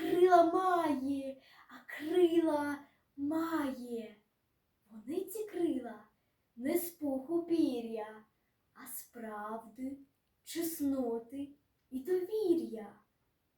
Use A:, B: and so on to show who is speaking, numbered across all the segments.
A: крила має, а крила має. Вони ці крила не з пуху пір'я, а з правди, чесноти і довір'я.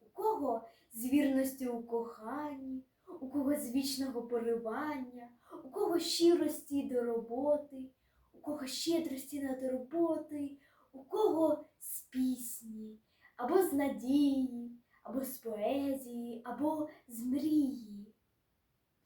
A: У кого з вірності у коханні, у кого з вічного поривання, у кого щирості до роботи, у кого щедрості на турботи, у кого з пісні, або з надії, або з поезії, або з мрії.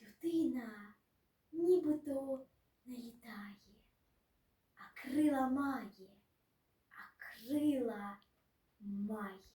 A: Людина нібито не літає, а крила має, а крила має.